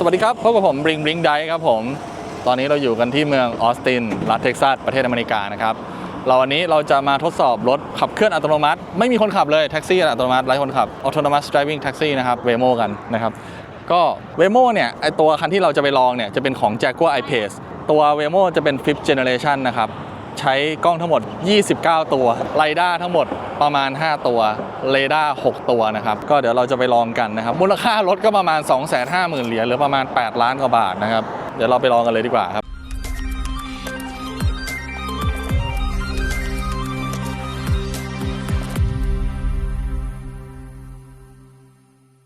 สวัสดีครับ พบกับผมบริงบริงไดครับผม ตอนนี้เราอยู่กันที่เมืองออสติน รัฐเท็กซัส ประเทศอเมริกานะครับ เราวันนี้เราจะมาทดสอบรถขับเคลื่อนอัตโนมัติ ไม่มีคนขับเลย แท็กซี่อัตโนมัติไร้คนขับ autonomous driving taxi นะครับเวโมกันนะครับ ก็เวโมเนี่ยไอตัวคันที่เราจะไปลองเนี่ยจะเป็นของ Jaguar I-Pace ตัวเวโมจะเป็น fifth generation นะครับ ใช้กล้องทั้งหมด 29 ตัวไรด้าทั้งหมดประมาณ 5 ตัวเรดาร์6ตัวนะครับ ก็เดี๋ยวเราจะไปลองกันนะครับ มูลค่ารถก็ประมาณ 250,000 เหรียญหรือประมาณ 8 ล้านกว่าบาทนะครับ เดี๋ยวเราไปลองกันเลยดีกว่าครับ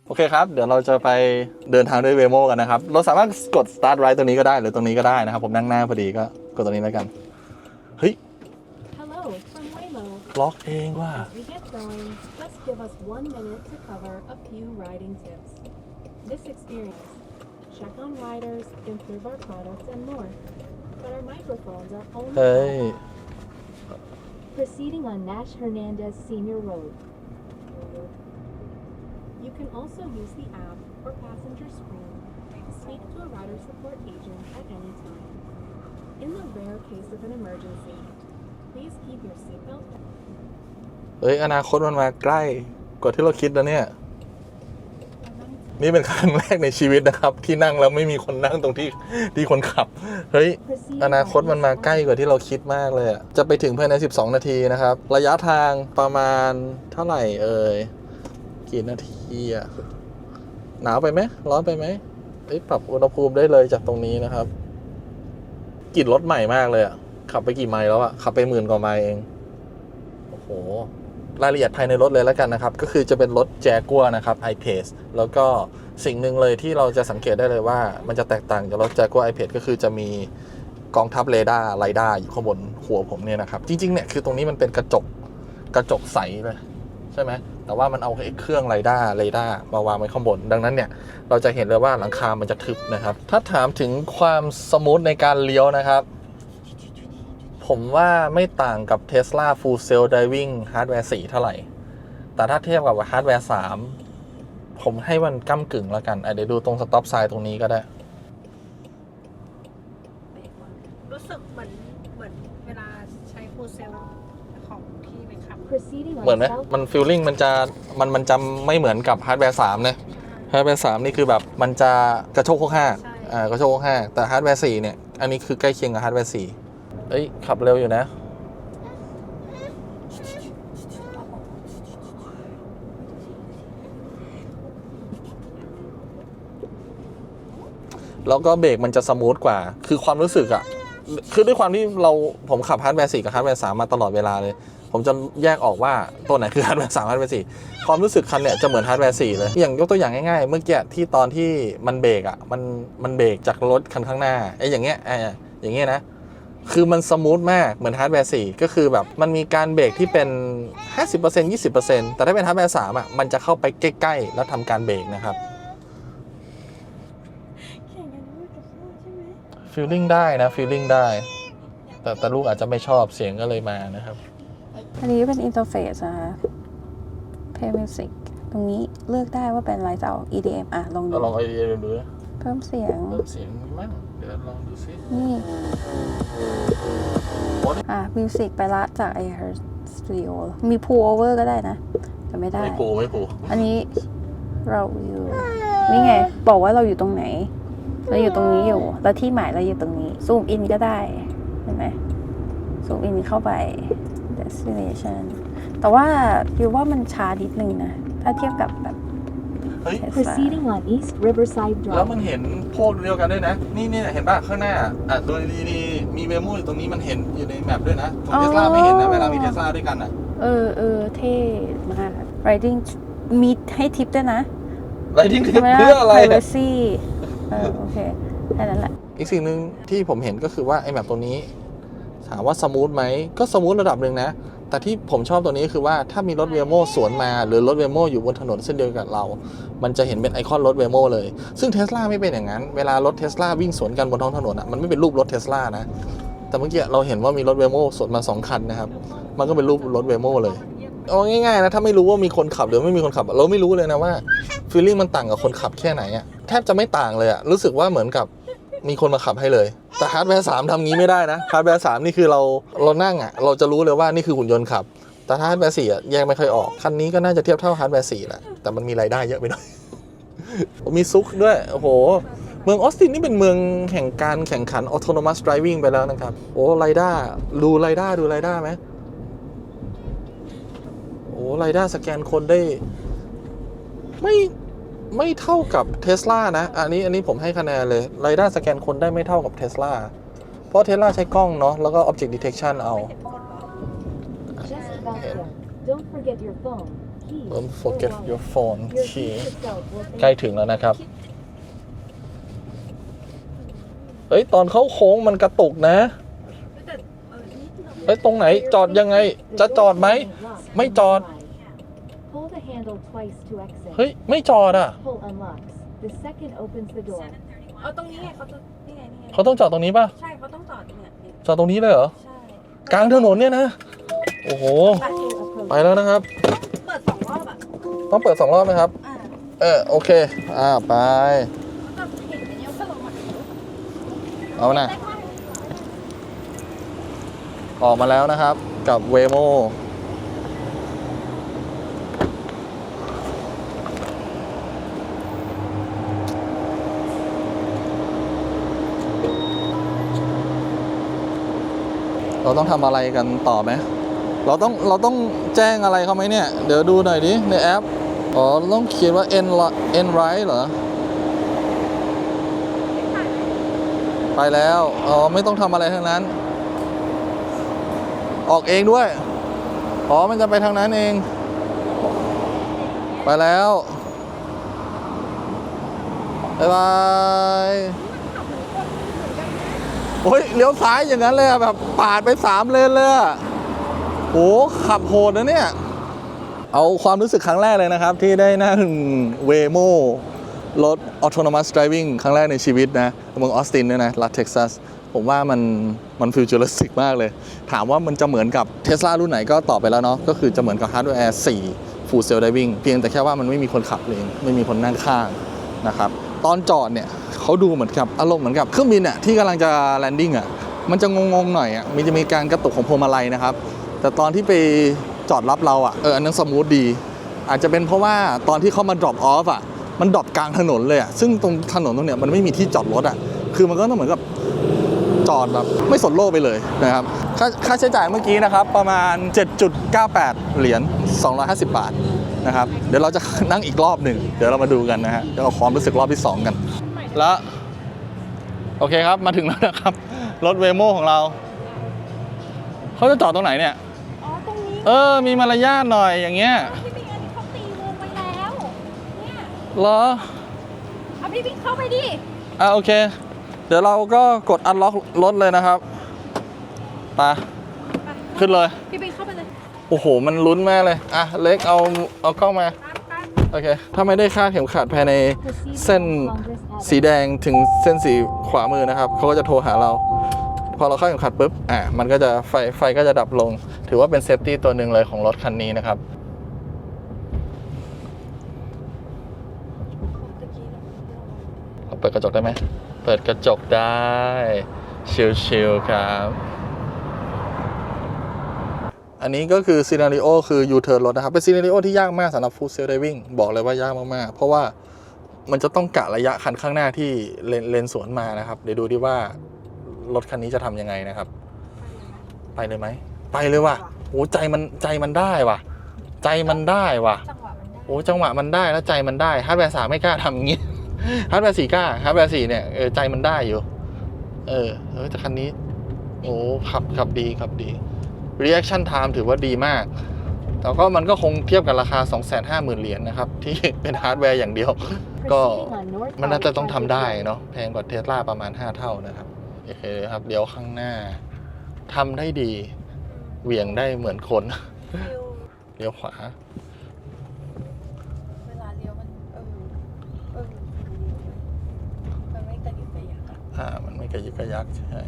โอเคครับ เดี๋ยวเราจะไปเดินทางด้วยเวโมกันนะครับ เราสามารถกด start right ตรงนี้ก็ได้หรือตรงนี้ก็ได้นะครับ ผมนั่งหน้าพอดีก็กดตรงนี้แล้วกัน เฮ้ย Hello, from Waymo. ล็อกเองว่า As we get going, let's give us one minute to cover a few riding tips. This experience, check on riders, improve our products, and more. But our microphones are only เฮ้ย proceeding on Nash Hernandez Senior Road. You can also use the app or passenger screen to speak to a rider support agent at any time. เฮ้ยอนาคตมันมาใกล้ กว่าที่เราคิดแล้วเนี่ย นี่เป็นครั้งแรกในชีวิตนะครับ ที่นั่งแล้วไม่มีคนนั่งตรงที่ที่คนขับ เฮ้ย อนาคตมันมาใกล้กว่าที่เราคิดมากเลยอะจะไปถึงภายใน 12 นาทีนะครับ ระยะทางประมาณเท่าไหร่เอ่ยกี่นาทีอะหนาวไปไหมร้อนไปไหมเอ้ยปรับอุณหภูมิได้เลยจากตรงนี้นะครับ กลิ่นรถใหม่มากเลยอะขับไปกี่ไมล์แล้วอะขับไปหมื่นกว่าไมล์เอง โอ้โห รายละเอียดภายในรถเลยแล้วกันนะครับ ก็คือจะเป็นรถ Jaguar นะครับ I-Pace แล้วก็สิ่งหนึ่งเลยที่เราจะสังเกตได้เลยว่า มันจะแตกต่างจากรถ Jaguar I-Pace ก็คือจะมีกองทัพเรดาร์ไรด้าอยู่ข้างบนหัวผมเนี่ยนะครับ จริงๆเนี่ยคือตรงนี้มันเป็นกระจกกระจกใสเลย ใช่ไหมแต่ว่ามันเอาไอ้เครื่องไรด้าเรด้ามาวางไว้ข้างบน ดังนั้นเนี่ยเราจะเห็นเลยว่าหลังคามันจะทึบนะครับ ถ้าถามถึงความสมูทในการเลี้ยวนะครับ ผมว่าไม่ต่างกับ Tesla Full Self Driving Hardware 4 เท่าไหร่ แต่ถ้าเทียบกับ Hardware 3 ผมให้มันก้ากึ่งแล้วกันอะเดี๋ยวดูตรง Stop Sign ตรงนี้ก็ได้ เหมือน on ไหม South มัน feeling มันจะมันมันจะไม่เหมือนกับ Hardware 3นะ Hardware 3นี่คือแบบมันจะกระโชกโคกห้าใช่อ่ากระโชกโคกห้าแต่ Hardware 4เนี่ย อันนี้คือใกล้เคียงกับ Hardware 4เอ้ย ขับเร็วอยู่นะแล้วก็เบรกมันจะสมูทกว่า คือความรู้สึกอะคือด้วยความที่เราผมขับฮาร์ดแวร์สี่กับฮาร์ดแวร์สามมาตลอดเวลาเลย ผมจะแยกออกว่าตัวไหนคือฮาร์ดแวร์สามฮาร์ดแวร์สี่ความรู้สึกคันเนี่ยจะเหมือนฮาร์ดแวร์สี่เลย อย่างยกตัวอย่างง่ายๆ เมื่อกี้ที่ตอนที่มันเบรกอะมันมันเบรกจากรถคันข้างหน้าไอ้อย่างเงี้ยไอ้อย่างเงี้ยนะคือมันสมูทมากเหมือนฮาร์ดแวร์สี่ก็คือแบบมันมีการเบรกที่เป็น 50% 20%แต่ถ้าเป็นฮาร์ดแวร์สามอะมันจะเข้าไปใกล้ ๆ แล้วทำการเบรกนะครับแข่งกันด้วยกับพ่อใช่ไหมฟีลลิ่งได้นะฟีลลิ่งได้ แต่แต่ลูกอาจจะไม่ชอบเสียงก็เลยมานะครับ อันนี้เป็นอินเทอร์เฟซนะคะ Play Music ตรงนี้เลือกได้ว่าเป็นอะไรจะเอา EDM อะ ลองดู เราลองไอเดียดูนะเพิ่มเสียงเพิ่มเสียงมั้งเดี๋ยวลองดูซินี่ โอ้ยอะ Music ไปละจาก i h e a r Studio มี Pull Over ก็ได้นะ แต่ไม่ได้ ไม่ปูไม่ปูอันนี้เราอยู่ นี่ไง บอกว่าเราอยู่ตรงไหน เราอยู่ตรงนี้อยู่ แล้วที่หมายเราอยู่ตรงนี้ ซูมอินก็ได้ เห็นไหมซูมอินเข้าไป destination แต่ว่าคิดว่ามันช้านิดนึงนะ ถ้าเทียบกับแบบ เฮ้ย Tesla Proceeding on East Riverside แล้ว Drive. มันเห็นพวกเดียวกันด้วยนะ นี่เนี่ยเห็นป่ะข้างหน้าอะโดยดีๆมีเวมูอยู่ตรงนี้มันเห็นอยู่ในแมปด้วยนะของอ๋อ เทสลาไม่เห็นนะเวลามีเทสลาด้วยกันอะเออเออเท่มาก riding มีให้ทิปด้วยนะไรทิ้งใช่ไหมล่ะเพื่ออะไร privacy เออโอเค แค่นั้นแหละ อีกสิ่งหนึ่งที่ผมเห็นก็คือว่าไอ้แมปตัวนี้ ถามว่าสมูทไหมก็สมูทระดับหนึ่งนะ แต่ที่ผมชอบตัวนี้คือว่าถ้ามีรถเวโมสวนมา หรือรถเวโมอยู่บนถนนเส้นเดียวกับเรา มันจะเห็นเป็นไอคอนรถเวโมเลย ซึ่งเทสลาไม่เป็นอย่างนั้น เวลารถเทสลาวิ่งสวนกันบนท้องถนนอะมันไม่เป็นรูปรถเทสลานะ แต่เมื่อกี้เราเห็นว่ามีรถเวโมสวนมาสองคันนะครับ มันก็เป็นรูปรถเวโมเลยเยี่ยมเอาง่ายๆนะถ้าไม่รู้ว่ามีคนขับหรือไม่มีคนขับ เราไม่รู้เลยนะว่าฟีลลิ่งมันต่างกับคนขับแค่ไหนอะแทบจะไม่ต่างเลยอะรู้สึกว่าเหมือนกับ มีคนมาขับให้เลย แต่ฮาร์ดแวร์สามทำงี้ไม่ได้นะฮาร์ดแวร์สามนี่คือเราเรานั่งอะเราจะรู้เลยว่านี่คือหุ่นยนต์ขับ แต่ถ้าฮาร์ดแวร์สี่อะแยกไม่ค่อยออก คันนี้ก็น่าจะเทียบเท่าฮาร์ดแวร์สี่แหละแต่มันมีรายได้เยอะไปหน่อยมีซุกด้วยโอ้โหเมืองออสตินนี่เป็นเมืองแห่งการแข่งขัน autonomous driving ไปแล้วนะครับ โอ้ไรด้าดูไรด้าดูไรด้าไหมโอ้ไรด้าสแกนคนได้ ไม่ ไม่เท่ากับเทสลานะ อันนี้อันนี้ผมให้คะแนนเลยไรด้าสแกนคนได้ไม่เท่ากับเทสลาเพราะเทสลาใช้กล้องเนาะแล้วก็ object detection เอา Just about there. Don't forget your phone, keys, Don't or forget wallet. your phone Your key keys itself will thank ใกล้ถึงแล้วนะครับ เฮ้ย ตอนเข้าโค้งมันกระตุกนะแต่เออนี่เราเฮ้ย ตรงไหนจอดยังไง จะจอดไหม ไม่จอด Pull the handle twice to exit. เฮ้ย ไม่จอดอะ Pull unlocks. The second opens the door. เอาตรงนี้ไงเขาจะนี่ไงนี่ไงเขาต้องจอดตรงนี้ป่ะ ใช่เขาต้องจอดเนี่ยเนี่ยจอดตรงนี้เลยเหรอ ใช่กลางถนนเนี่ยนะ โอ้โห Approach. ไปแล้วนะครับ เปิดสองรอบอะต้องเปิดสองรอบไหมครับ อ่าเออ โอเค อ่า ไป แล้วก็เห็นเป็นเอลก็ลงมาเอานะ ออกมาแล้วนะครับ กับเวโม เราต้องทำอะไรกันต่อไหมเราต้องเราต้องแจ้งอะไรเขาไหมเนี่ย เดี๋ยวดูหน่อยดิในแอปอ๋อต้องเขียนว่า n n right เหรอไปแล้วอ๋อไม่ต้องทำอะไรทั้งนั้น ออกเองด้วยอ๋อมันจะไปทางนั้นเอง ไปแล้วบ๊ายบาย โอ้ยเลี้ยวซ้ายอย่างนั้นเลยอะแบบปาดไปสามเลนเลยอะโอ้ขับโหดนะเนี่ย เอาความรู้สึกครั้งแรกเลยนะครับ ที่ได้นั่งเวโมรถ autonomous driving ครั้งแรกในชีวิตนะเมืองออสตินด้วยนะรัฐเท็กซัสผมว่ามันมันฟิวเจอริสติกมากเลย ถามว่ามันจะเหมือนกับเท s l a รุ่นไหนก็ตอบไปแล้วเนาะก็คือจะเหมือนกับ Hardware 4 Full Self Driving เพียงแต่แค่ว่ามันไม่มีคนขับเอง ไม่มีคนนั่งข้างนะครับ ตอนจอดเนี่ย เขาดูเหมือนกับอารมณ์เหมือนกับเครื่องบินอะที่กำลังจะแลนดิ้งอะมันจะงงๆหน่อยอะมันจะมีการกระตุกของพวงมาลัยนะครับ แต่ตอนที่ไปจอดรับเราอะเอออันนั้นสมูทดี อาจจะเป็นเพราะว่าตอนที่เขามา drop off อะมันดรอปกลางถนนเลยอะซึ่งตรงถนนตรงเนี้ยมันไม่มีที่จอดรถอะคือมันก็ต้องเหมือนกับจอดแบบไม่สนโลกไปเลยนะครับค่าค่าใช้จ่ายเมื่อกี้นะครับประมาณ 7.98 เหรียญ 250 บาทนะครับ เดี๋ยวเราจะนั่งอีกรอบหนึ่ง เดี๋ยวเรามาดูกันนะฮะเดี๋ยวเอาความรู้สึกรอบที่ 2 กัน แล้วโอเคครับมาถึงแล้วนะครับ รถเวโมของเรา เขาจะจอดตรงไหนเนี่ย อ๋อ ตรงนี้เออ มีมารยาทหน่อยอย่างเงี้ยพี่บิ๊กอันนี้เขาตีวงไปแล้ว เนี่ยเหรอเอาพี่บิ๊กเข้าไปดิ อะโอเค เดี๋ยวเราก็กดอันล็อกรถเลยนะครับไปขึ้นเลย พี่บิ๊กเข้าไปเลย โอ้โห มันลุ้นมากเลย อะ เล็กเอาเอากล้องมา ตามตามโอเค ถ้าไม่ได้คาดเข็มขัดภายใน Proceed เส้น along Congress สีแดงถึงเส้นสีขวามือนะครับเขาก็จะโทรหาเรา พอเราเข้าเข็มขัดปุ๊บอะมันก็จะไฟไฟก็จะดับลง ถือว่าเป็นเซฟตี้ตัวหนึ่งเลยของรถคันนี้นะครับเปิดกระจกได้ไหม เปิดกระจกได้ ชิลๆครับ อันนี้ก็คือซีนารีโอคือยูเทิร์นรถนะครับ เป็นซีนารีโอที่ยากมากสำหรับฟู l เซล d ดวิ่งบอกเลยว่ายากมากๆ เพราะว่า มันจะต้องกะระยะคันข้างหน้าที่เลนเลนสวนมานะครับ เดี๋ยวดูดิว่ารถคันนี้จะทำยังไงนะครับ ไปเลยไหม ไปเลยว่ะโอ้ใจมันใจมันได้ว่ะ ใจมันได้ว่ะจังหวะมันได้โอ้จังหวะมันได้แล้วใจมันได้ฮาร์ดแวร์สามไม่กล้าทำอย่างงี้ฮาร์ดแวร์สี่กล้าฮาร์ดแวร์สี่เนี่ยเออใจมันได้อยู่ เออเออแต่คันนี้ โอ้ขับขับดีขับดี reaction time ถือว่าดีมาก แต่ก็มันก็คงเทียบกับราคา 250,000 เหรียญนะครับ ที่เป็นฮาร์ดแวร์อย่างเดียว ก็ Proceeding on North มันน่าจะ College ต้องทำได้ Parkway. เนาะแพงกว่าเทสลาประมาณ 5 เท่านะครับโอเคครับเดี๋ยวข้างหน้าทำได้ดีเหวี่ยงได้เหมือนคนฟิลเลี้ยวขวาเวลาเลี้ยวมันเออเออมันไม่กระดิกกระยักอะอ่ามันไม่กระยึกกระยักใช่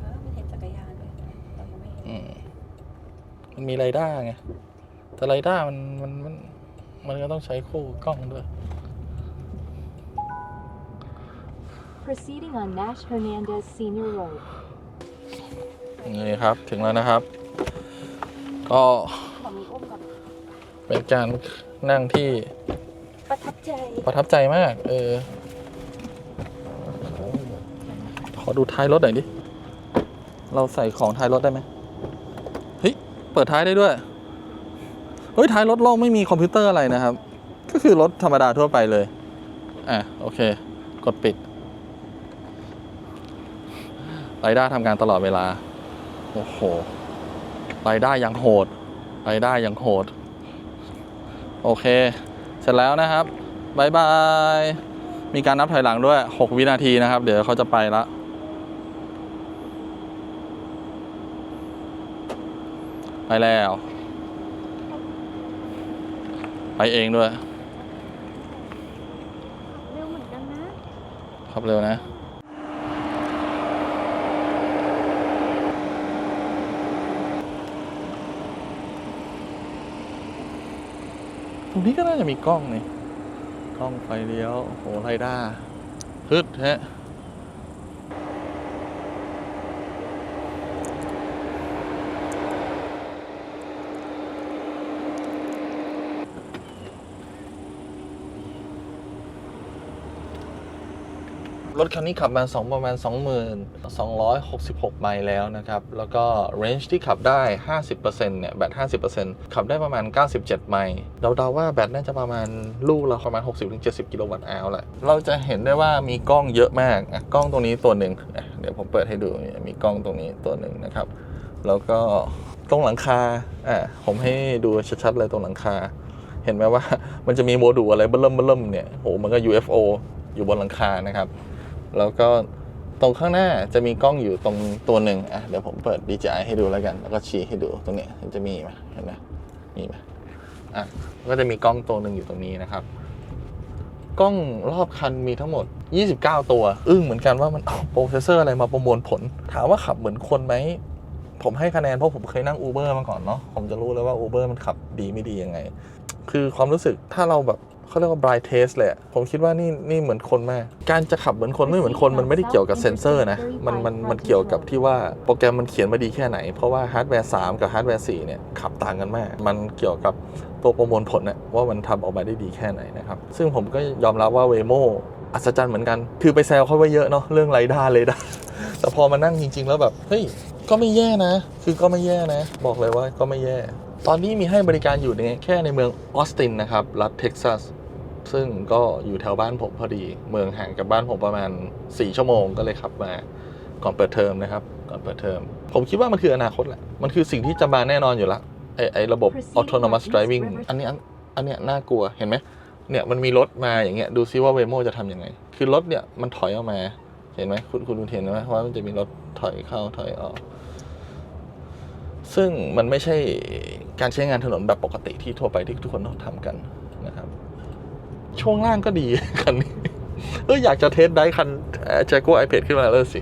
เออมันเห็นจักรยานเลยเรายังไม่เห็นอื มมันมีไรด้าไง แต่ไรด้ามันมันมันมันก็ต้องใช้คู่กล้องด้วย Proceeding on Nash Hernandez Senior Road. นี่ครับถึงแล้วนะครับ ก็ขอมีอุ้มก่อนเป็นการนั่งที่ประทับใจประทับใจมาก เออ ขอดูท้ายรถหน่อยดิ เราใส่ของท้ายรถได้ไหมเฮ้ยเปิดท้ายได้ด้วย เฮ้ย ท้ายรถโล่งไม่มีคอมพิวเตอร์อะไรนะครับ ก็คือรถธรรมดาทั่วไปเลย อะ โอเค กดปิดไรด้าทำงานตลอดเวลา โอ้โหไรด้ายังโหดไรด้ายังโหด โอเค เสร็จแล้วนะครับบายบาย มีการนับถอยหลังด้วย 6 วินาทีนะครับ เดี๋ยวเขาจะไปละ ไปแล้ว ไปเองด้วย เร็วเหมือนกันนะ ขับเร็วนะ ตรงนี้ก็น่าจะมีกล้องนี่ กล้องไฟเลี้ยวโอ้โหไรด้าฮึดฮะ รถคันนี้ขับมาสองประมาณ2266 ไมล์แล้วนะครับ แล้วก็เรนจ์ที่ขับได้ 50%เนี่ย แบต 50%ขับได้ประมาณ 97 ไมล์เราเดาว่าแบตน่าจะประมาณลูกละประมาณ 60-70 กิโลวัตต์อาวแหละ เราจะเห็นได้ว่ามีกล้องเยอะมากกล้องตรงนี้ตัวหนึ่งเดี๋ยวผมเปิดให้ดูมีกล้องตรงนี้ตัวหนึ่งนะครับ แล้วก็ตรงหลังคาอะผมให้ดูชัดๆเลยตรงหลังคา เห็นไหมว่ามันจะมีโมดูลอะไรเบิ่มเบิ่มเนี่ยโหมันก็ UFO อยู่บนหลังคานะครับ แล้วก็ตรงข้างหน้าจะมีกล้องอยู่ตรงตัวหนึ่งอะเดี๋ยวผมเปิด DJI ให้ดูแล้วกัน แล้วก็ชี้ให้ดูตรงนี้จะมีไหมเห็นไหมมีไหมอะก็จะมีกล้องตัวหนึ่งอยู่ตรงนี้นะครับ กล้องรอบคันมีทั้งหมด 29 ตัว อึ้งเหมือนกันว่ามันเอาโปรเซสเซอร์อะไรมาประมวลผล ถามว่าขับเหมือนคนไหม ผมให้คะแนนเพราะผมเคยนั่ง Uber มาก่อนเนาะผมจะรู้เลยว่า Uber มันขับดีไม่ดียังไง คือความรู้สึกถ้าเราแบบ เขาเรียกว่า blind test เลยอะผมคิดว่านี่นี่เหมือนคนมาก การจะขับเหมือนคนไม่เหมือนคนมันไม่ได้เกี่ยวกับเซนเซอร์นะ มันมันมันเกี่ยวกับที่ว่าโปรแกรมมันเขียนมาดีแค่ไหน เพราะว่าฮาร์ดแวร์3กับฮาร์ดแวร์4เนี่ยขับต่างกันมาก มันเกี่ยวกับตัวประมวลผลนะว่ามันทำออกมาได้ดีแค่ไหนนะครับ ซึ่งผมก็ยอมรับว่า Waymo อัศจรรย์เหมือนกัน คือไปแซวเขาไว้เยอะเนาะเรื่องไรด้าเลยด้าแต่พอมานั่งจริง ๆ แล้วแบบเฮ้ยก็ไม่แย่นะ คือก็ไม่แย่นะ บอกเลยว่าก็ไม่แย่ ตอนนี้มีให้บริการอยู่ในแค่ในเมืองออสตินนะครับ รัฐเท็กซัส ซึ่งก็อยู่แถวบ้านผมพอดี เมืองห่างกับบ้านผมประมาณ 4 ชั่วโมงก็เลยขับมา ก่อนเปิดเทอมนะครับ ก่อนเปิดเทอม ผมคิดว่ามันคืออนาคตแหละ มันคือสิ่งที่จะมาแน่นอนอยู่ละไอไอระบบ autonomous driving อันนี้อันอันเนี้ยน่ากลัวเห็นไหมเนี่ยมันมีรถมาอย่างเงี้ยดูซิว่าเวโมจะทำยังไง คือรถเนี่ยมันถอยออกมา เห็นไหมคุณคุณเห็นไหมว่ามันจะมีรถถอยเข้าถอยออก ซึ่งมันไม่ใช่การใช้งานถนนแบบปกติที่ทั่วไปที่ทุกคนต้องทำกันนะครับ ช่วงล่างก็ดีคันนี้เอออยากจะเทสได้คันแจ็คโกไอเพดขึ้นมาเลยสิ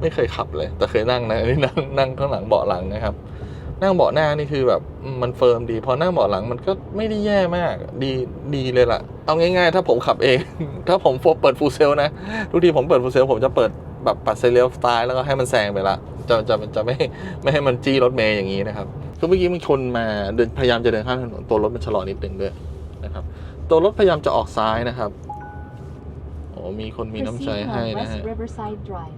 ไม่เคยขับเลย แต่เคยนั่งนะนนี้นั่งนั่งข้างหลังเบาะหลังนะครับ นั่งเบาะหน้านี่คือแบบมันเฟิร์มดีพอนั่งเบาะหลังมันก็ไม่ได้แย่มากดีดีเลยล่ะ เอาง่ายๆ ถ้าผมขับเอง ถ้าผมเปิดฟูลเซลนะทุกทีผมเปิดฟูลเซลผมจะเปิดแบบปัดไซเรลสไตล์แล้วก็ให้มันแซงไปละจะจะจะไม่ไม่ให้มันจี้รถเมย์อย่างนี้นะครับคือเมื่อกี้มันชนมาเดินพยายามจะเดินข้ามถนนตัวรถมันชะลอนิดนึงด้วย ตัวรถพยายามจะออกซ้ายนะครับ โอ้มีคนมีน้ำใจ Proceeding ให้ on นะฮะ West Riverside Drive.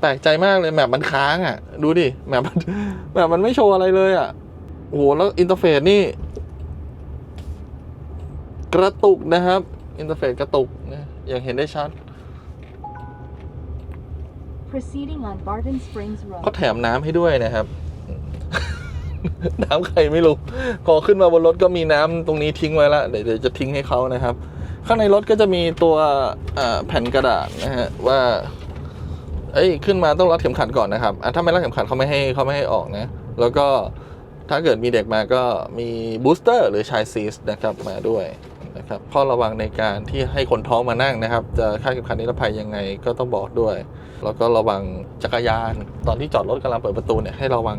แปลกใจมากเลยแมปมันค้างอะ ดูดิแมปมันแมปมันไม่โชว์อะไรเลยอะโอ้โหแล้วอินเทอร์เฟซนี่ กระตุกนะครับ อินเทอร์เฟซกระตุกนะอย่างเห็นได้ชัด Proceeding on Barton Springs เขา Road. แถมน้ำให้ด้วยนะครับ น้ำใครไม่รู้พอขึ้นมาบนรถก็มีน้ำตรงนี้ทิ้งไว้ละเดี๋ยวเดี๋ยวจะทิ้งให้เขานะครับ ข้างในรถก็จะมีตัวแผ่นกระดาษนะฮะว่า เอ้ยขึ้นมาต้องรัดเข็มขัดก่อนนะครับอะถ้าไม่รัดเข็มขัดเขาไม่ให้เขาไม่ให้ออกนะ แล้วก็ถ้าเกิดมีเด็กมาก็มีบูสเตอร์หรือชายซีสนะครับมาด้วยนะครับข้อระวังในการที่ให้คนท้องมานั่งนะครับ จะคาดเข็มขัดนิรภัยยังไงก็ต้องบอกด้วย แล้วก็ระวังจักรยาน ตอนที่จอดรถกำลังเปิดประตูเนี่ยให้ระวัง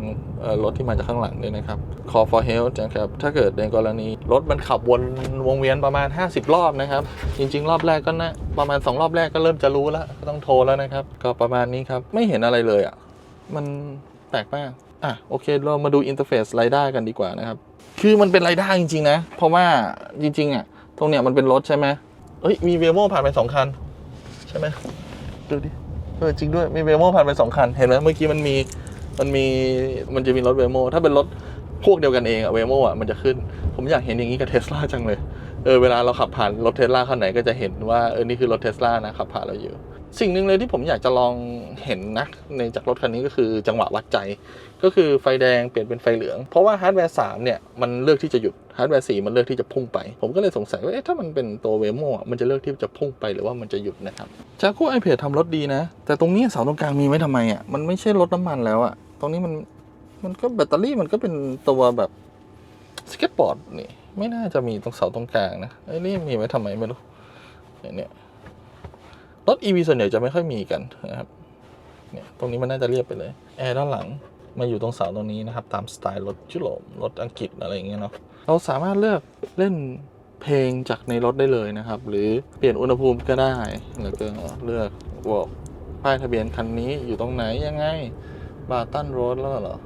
รถที่มาจากข้างหลังด้วยนะครับ call for help นะครับถ้าเกิดในกรณีรถมันขับวนวงเวียนประมาณ 50 รอบนะครับ จริง ๆ รอบแรกก็นะประมาณ 2 รอบแรกก็เริ่มจะรู้แล้วก็ต้องโทรแล้วนะครับ ก็ประมาณนี้ครับไม่เห็นอะไรเลยอะมันแปลกมากอะโอเค เรามาดูอินเทอร์เฟซไรด้ากันดีกว่านะครับ คือมันเป็นไรด้าจริง ๆ นะ เพราะว่าจริง ๆ อะ ตรงเนี้ยมันเป็นรถใช่ไหมเอ้ยมีเวโมผ่านไปสองคัน ใช่ไหมดูดิ เออจริงด้วยมีเวโมผ่านไปสองคัน เห็นไหมเมื่อกี้มันมีมันมีมันจะมีรถเวโมถ้าเป็นรถพวกเดียวกันเองอะเวโมอะมันจะขึ้น ผมอยากเห็นอย่างนี้กับเทสลาจังเลยเออเวลาเราขับผ่านรถเทสลาคันไหนก็จะเห็นว่าเออนี่คือรถเทสลานะขับผ่านเราอยู่ สิ่งหนึ่งเลยที่ผมอยากจะลองเห็นนะในจากรถคันนี้ก็คือจังหวะวัดใจ ก็คือไฟแดงเปลี่ยนเป็นไฟเหลือง เพราะว่าฮาร์ดแวร์3เนี่ยมันเลือกที่จะหยุด ฮาร์ดแวร์4มันเลือกที่จะพุ่งไป ผมก็เลยสงสัยว่าเอ๊ะถ้ามันเป็นตัวเวโม่มันจะเลือกที่จะพุ่งไปหรือว่ามันจะหยุดนะครับจากคู่ไอเพจทำรถดีนะ แต่ตรงนี้เสาตรงกลางมีไว้ทำไมอะมันไม่ใช่รถน้ำมันแล้วอะตรงนี้มันมันก็แบตเตอรี่มันก็เป็นตัวแบบสเก็ตบอร์ดนี่ไม่น่าจะมีตรงเสาตรงกลางนะไอ้นี่มีไว้ทำไมไม่รู้เนี่ยรถ EV ส่วนใหญ่จะไม่ค่อยมีกันนะครับเนี่ยตรงนี้มันน่าจะเรียบไปเลยแอร์ด้านหลังมาอยู่ตรงเสาตรงนี้นะครับ ตามสไตล์รถยุโรปรถอังกฤษอะไรอย่างเงี้ยเนาะ เราสามารถเลือกเล่นเพลงจากในรถได้เลยนะครับ หรือเปลี่ยนอุณหภูมิก็ได้แล้วก็เลือกบอกป้ายทะเบียนคันนี้อยู่ตรงไหนยังไงบาตันโรดแล้วเหรอ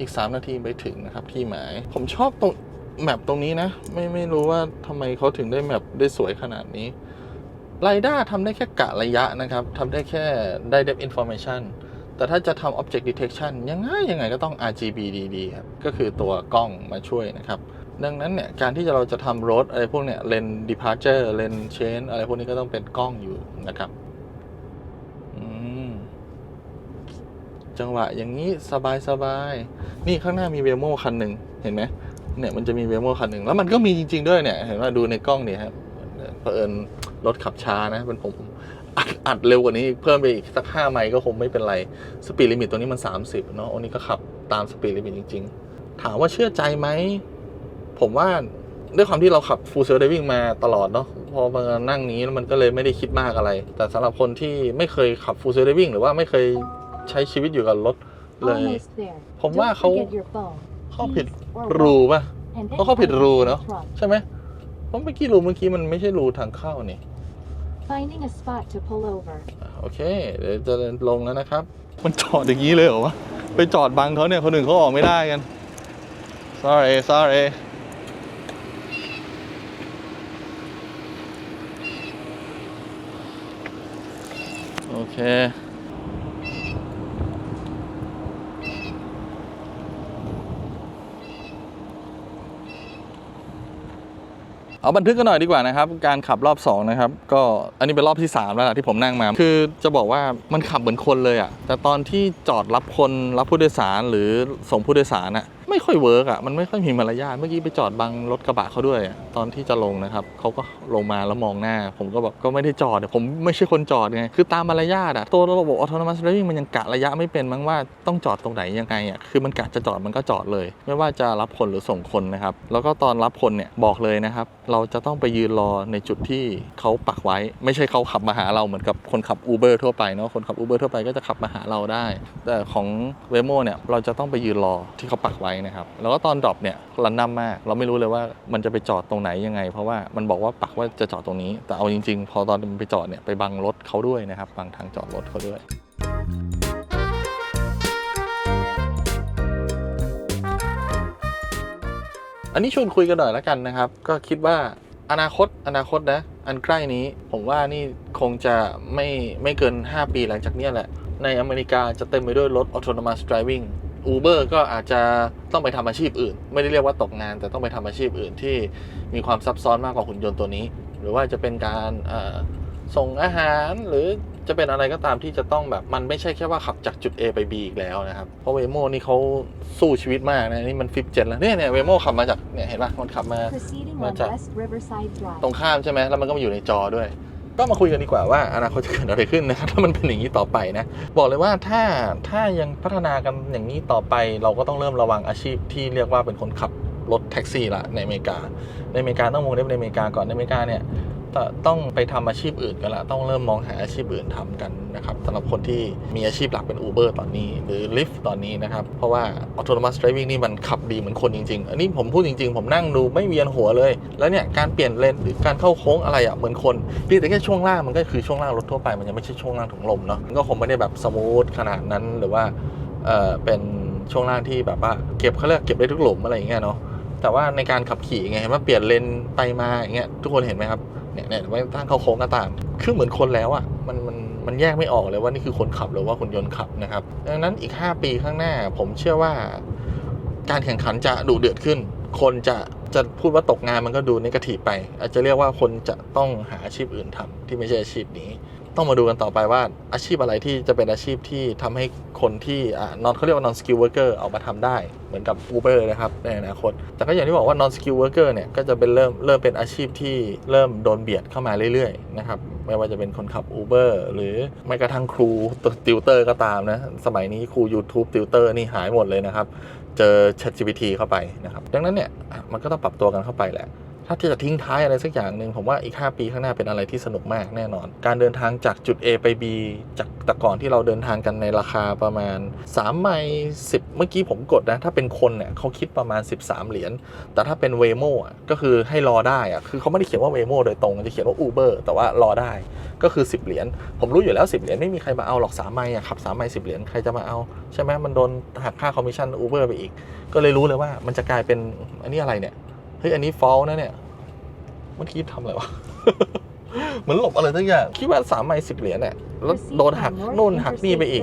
อีก 3 นาทีไปถึงนะครับที่หมาย ผมชอบตรงแมปตรงนี้นะ ไม่ไม่รู้ว่าทำไมเขาถึงได้แมปได้สวยขนาดนี้ไรด้าทำได้แค่กะระยะนะครับทำได้แค่ได้ depth information แต่ถ้าจะทำ object detection ยังไงยังไงก็ต้อง RGBDD ครับ ก็คือตัวกล้องมาช่วยนะครับ ดังนั้นเนี่ยการที่เราจะทำรถอะไรพวกเนี่ย lane departure lane change อะไรพวกนี้ก็ต้องเป็นกล้องอยู่นะครับจังหวะอย่างนี้สบายสบายนี่ข้างหน้ามีเวโมคันหนึ่งเห็นไหมเนี่ยมันจะมีเวโมคันหนึ่งแล้วมันก็มีจริง ๆ ด้วยเนี่ยเห็นว่าดูในกล้องเนี่ยครับเผอิญรถขับช้านะเป็นผมอัดอัดเร็วกว่านี้อีกเพิ่มไปอีกสักห้าไมล์ก็คงไม่เป็นไรสปีดลิมิตตัวนี้มัน 30 เนาะอันนี้ก็ขับตามสปีดลิมิตจริง ๆ ถามว่าเชื่อใจไหม ผมว่าด้วยความที่เราขับ full self driving มาตลอดเนาะพอมานั่งนี้แล้วมันก็เลยไม่ได้คิดมากอะไร แต่สำหรับคนที่ไม่เคยขับ full self driving หรือว่าไม่เคยใช้ชีวิตอยู่กับรถเลย Almost there. ผมว่า Don't เขา forget your phone, เข้าผิด keys, or รู wallet, ป่ะ and then เขาเข้าผิด find รู the เนาะ truck. ใช่ไหมเพราะเมื่อกี้รูเมื่อกี้มันไม่ใช่รูทางเข้านี่ Finding a spot to pull over. โอเค เดี๋ยวจะลงแล้วนะครับ มันจอดอย่างนี้เลยเหรอวะ ไปจอดบังเขาเนี่ย คนอื่นเขาออกไม่ได้กัน sorry sorry เค เอาบันทึกกันหน่อยดีกว่านะครับ การขับรอบ 2 นะครับ ก็อันนี้เป็นรอบที่ 3 แล้วล่ะที่ผมนั่งมา คือจะบอกว่ามันขับเหมือนคนเลยอะ่ะ แต่ตอนที่จอดรับคนรับผู้โดยสารหรือส่งผู้โดยสารอะ ไม่ค่อยเวิร์กอะมันไม่ค่อยมีมารยาทเมื่อกี้ไปจอดบังรถกระบะเขาด้วย ตอนที่จะลงนะครับเขาก็ลงมาแล้วมองหน้า ผมก็แบบก็ไม่ได้จอดผมไม่ใช่คนจอดไงคือตามมารยาทอะตัวระบบ autonomous driving มันยังกะระยะไม่เป็นมั้งว่าต้องจอดตรงไหนยังไงอะคือมันกะจะจอดมันก็จอดเลย ไม่ว่าจะรับคนหรือส่งคนนะครับแล้วก็ตอนรับคนเนี่ยบอกเลยนะครับเราจะต้องไปยืนรอในจุดที่เขาปักไว้ ไม่ใช่เขาขับมาหาเราเหมือนกับคนขับ Uber ทั่วไปเนาะคนขับ Uber ทั่วไปก็จะขับมาหาเราได้ แต่ของ w วโมเนี่ยเราจะต้องไปยืนรอที่เขาปักไว้นะครับ แล้วก็ตอนดรอปเนี่ยรันนัมมาก เราไม่รู้เลยว่ามันจะไปจอดตรงไหนยังไง เพราะว่ามันบอกว่าปักว่าจะจอดตรงนี้ แต่เอาจริง ๆ พอตอนมันไปจอดเนี่ยไปบังรถเขาด้วยนะครับบังทางจอดรถเขาด้วยอันนี้ชวนคุยกันหน่อยแล้วกันนะครับ ก็คิดว่าอนาคตอนาคตนะ อันใกล้นี้ผมว่านี่คงจะไม่ไม่เกิน 5 ปีหลังจากนี้แหละ ในอเมริกาจะเต็มไปด้วยรถ autonomous driving Uber ก็อาจจะต้องไปทำอาชีพอื่น ไม่ได้เรียกว่าตกงาน แต่ต้องไปทำอาชีพอื่นที่มีความซับซ้อนมากกว่าหุ่นยนต์ตัวนี้ หรือว่าจะเป็นการเอ่อส่งอาหารหรือจะเป็นอะไรก็ตามที่จะต้องแบบมันไม่ใช่แค่ว่าขับจากจุด A ไป B อีกแล้วนะครับ เพราะเวโมนี่เขาสู้ชีวิตมากนะ นี่มันฟิปเจ็แล้วเนี่ยเนี่ยเวโมขับมาจากเนี่ยเห็นปะมันขับมา Proceeding on What's up? West Riverside ตรง Drive. ข้ามใช่ไหมแล้วมันก็มาอยู่ในจอด้วย ก็มาคุยกันดีกว่าว่าอนาคตจะเกิดอะไรขึ้นนะครับถ้ามันเป็นอย่างนี้ต่อไปนะ บอกเลยว่าถ้าถ้ายังพัฒนากันอย่างนี้ต่อไป เราก็ต้องเริ่มระวังอาชีพที่เรียกว่าเป็นคนขับรถแท็กซี่ละในอเมริกา ในอเมริกาต้องวงเล็บในอเมริกาก่อนในอเมริกาเนี่ย ต้องไปทำอาชีพอื่นกันละต้องเริ่มมองหาอาชีพอื่นทำกันนะครับสำหรับคนที่มีอาชีพหลักเป็น Uber ตอนนี้ หรือ Lyft ตอนนี้นะครับ เพราะว่า autonomous driving นี่มันขับดีเหมือนคนจริง ๆ อันนี้ผมพูดจริง ๆ ผมนั่งดูไม่เวียนหัวเลย แล้วเนี่ย การเปลี่ยนเลนหรือการเข้าโค้งอะไรอะเหมือนคนเพียงแต่แค่ช่วงล่างมันก็คือช่วงล่างรถทั่วไปมันยังไม่ใช่ช่วงล่างถุงลมเนาะมันก็คงไม่ได้แบบสมูทขนาดนั้นหรือว่าเออเป็นช่วงล่างที่แบบว่าเก็บเขาเรียกเก็บได้ทุกหลุมอะไรอย่างเงี้ยเนาะแต่ว่าในการขับขี่ไงเห็นว่าเปลี่ยนเลนไปมาอย่างเงี้ยทุกคนเห็นไหมครับ เนี่ยเนี่ยไม่ตั้งเข้าโค้งก็ตามคือเหมือนคนแล้วอะ่ะมันมันมันแยกไม่ออกเลยว่านี่คือคนขับหรือว่าคนยนต์ขับนะครับ ดังนั้นอีก 5 ปีข้างหน้า ผมเชื่อว่าการแข่งขันจะดุเดือดขึ้น คนจะจะพูดว่าตกงานมันก็ดูนกาทีฟไป อาจจะเรียกว่าคนจะต้องหาอาชีพอื่นทำที่ไม่ใช่อาชีพนี้ ต้องมาดูกันต่อไปว่าอาชีพอะไรที่จะเป็นอาชีพที่ทำให้คนที่อ่านอนเขาเรียกว่า non skill worker อร์อกมาทำได้เหมือนกับ Uber นะครับในอนาคต แต่ก็อย่างที่บอกว่า non skill worker เนี่ยก็จะเป็นเริ่มเริ่มเป็นอาชีพที่เริ่มโดนเบียดเข้ามาเรื่อยๆนะครับไม่ว่าจะเป็นคนขับ Uber หรือแม้กระทั่งครูติวเตอร์ก็ตามนะสมัยนี้ครู YouTube ติวเตอร์นี่หายหมดเลยนะครับ เจอ ChatGPT เข้าไปนะครับดังนั้นเนี่ยมันก็ต้องปรับตัวกันเข้าไปแหละ ถ้าที่จะทิ้งท้ายอะไรสักอย่างหนึ่งผมว่าอีก 5 ปีข้างหน้าเป็นอะไรที่สนุกมากแน่นอน การเดินทางจากจุด A ไป B จากแต่ก่อนที่เราเดินทางกันในราคาประมาณ3ไมล์10 เมื่อกี้ผมกดนะ ถ้าเป็นคนเนี่ยเขาคิดประมาณ 13 เหรียญ แต่ถ้าเป็นเวโมอะก็คือให้รอได้อะคือเขาไม่ได้เขียนว่าเวโมโดยตรงจะเขียนว่า Uber แต่ว่ารอได้ก็คือ 10 เหรียญ ผมรู้อยู่แล้ว 10 เหรียญไม่มีใครมาเอาหรอก3ไมล์อะขับ3ไมล์10 เหรียญใครจะมาเอาใช่ไหมมันโดนหักค่าคอมมิชชั่น Uber ไปอีก ก็เลยรู้เลยว่ามันจะกลายเป็นอันนี้อะไรเนี่ย เฮ้ยอันนี้ฟอลนะเนี่ยเมื่อกี้ทำอะไรวะ เหมือนหลบอะไรทั้งอย่าง คิดว่าสามไมล์สิบเหรียญเนี่ยแล้วโดนหักนู่นหักนี่ไปอีก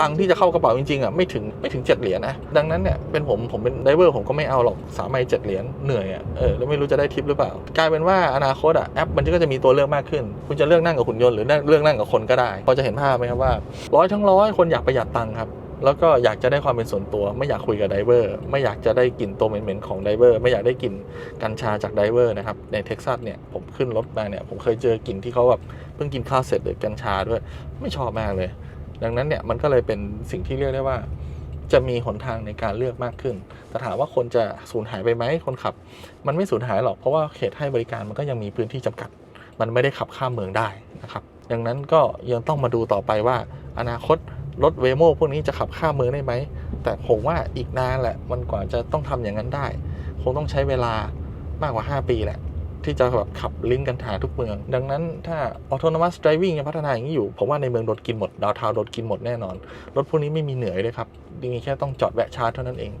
ตังค์ที่จะเข้ากระเป๋าจริงๆอะไม่ถึงไม่ถึงเจ็ดเหรียญนะดังนั้นเนี่ยเป็นผมผมเป็นไดเวอร์ผมก็ไม่เอาหรอกสามไมล์เจ็ดเหรียญเหนื่อยอะเออแล้วไม่รู้จะได้ทิปหรือเปล่ากลายเป็นว่าอนาคตอะแอปมันก็จะมีตัวเลือกมากขึ้น คุณจะเลือกนั่งกับหุ่นยนต์หรือเลือกนั่งกับคนก็ได้พอจะเห็นภาพไหมครับว่าร้อยทั้งร้อยคนอยากประหยัดตังค์ครับ แล้วก็อยากจะได้ความเป็นส่วนตัว ไม่อยากคุยกับไดเวอร์ไม่อยากจะได้กลิ่นตัวเหม็นๆของไดเวอร์ไม่อยากได้กลิ่นกัญชาจากไดเวอร์นะครับในเท็กซัสเนี่ยผมขึ้นรถมาเนี่ยผมเคยเจอกลิ่นที่เขาแบบเพิ่งกินข้าวเสร็จหรือกัญชาด้วย ไม่ชอบมากเลย ดังนั้นเนี่ยมันก็เลยเป็นสิ่งที่เรียกได้ว่า จะมีหนทางในการเลือกมากขึ้นแต่ถามว่าคนจะสูญหายไปไหมคนขับ มันไม่สูญหายหรอกเพราะว่าเขตให้บริการมันก็ยังมีพื้นที่จำกัด มันไม่ได้ขับข้ามเมืองได้นะครับดังนั้นก็ยังต้องมาดูต่อไปว่าอนาคต รถเวโมพวกนี้จะขับข้ามเมืองได้ไหม แต่ผมว่าอีกนานแหละ มันกว่าจะต้องทำอย่างนั้นได้ คงต้องใช้เวลามากกว่า 5 ปีแหละ ที่จะแบบขับลิงก์กันหาทุกเมือง ดังนั้นถ้า autonomous driving ยังพัฒนาอย่างนี้อยู่ ผมว่าในเมืองโดนกินหมด ดาวเทาวโดนกินหมดแน่นอน รถพวกนี้ไม่มีเหนื่อยเลยครับ มีแค่ต้องจอดแวะชาร์จเท่านั้นเอง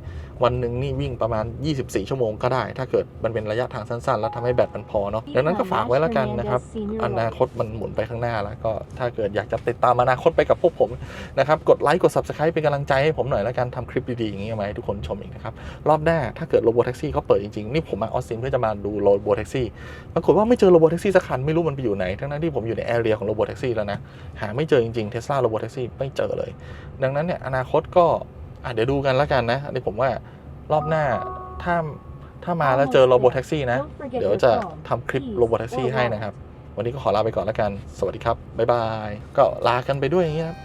วันหนึ่งนี่วิ่งประมาณ 24 ชั่วโมงก็ได้ ถ้าเกิดมันเป็นระยะทางสั้น ๆ แล้วทำให้แบตมันพอเนาะดังนั้นก็ฝากไว้แล้วกันนะครับ อนาคตมันหมุนไปข้างหน้าแล้วก็ถ้าเกิดอยากจะติดตามอนาคตไปกับพวกผมนะครับกดไลค์กด subscribe เป็นกำลังใจให้ผมหน่อยแล้วกันทำคลิปดีๆอย่างนี้มาให้ทุกคนชมอีกนะครับรอบหน้าถ้าเกิดโรบอแท็กซี่เขาเปิดจริงๆนี่ผมมาออสตินเพื่อจะมาดูโรบอแท็กซี่ปรากฏว่าไม่เจอโรบอแท็กซี่สักคันไม่รู้มันไปอยู่ไหนทั้งนั้นที่ผมอยู่ในแอเรียของโรบอแท็กซี่แล้วนะหาไม่เจอจริงๆเทสลาโรบอแท็กซี่ไม่เจอเลย ดังนั้นเนี่ยอนาคตก็ อะเดี๋ยวดูกันแล้วกันนะอันนี้ผมว่ารอบหน้าถ้าถ้ามาแล้วเจอโรบอแท็กซี่นะ เดี๋ยวจะทำคลิปโรบอแท็กซี่ให้นะครับ วันนี้ก็ขอลาไปก่อนแล้วกัน สวัสดีครับ บ๊ายบาย ก็ลากันไปด้วยอย่างนี้นะครับ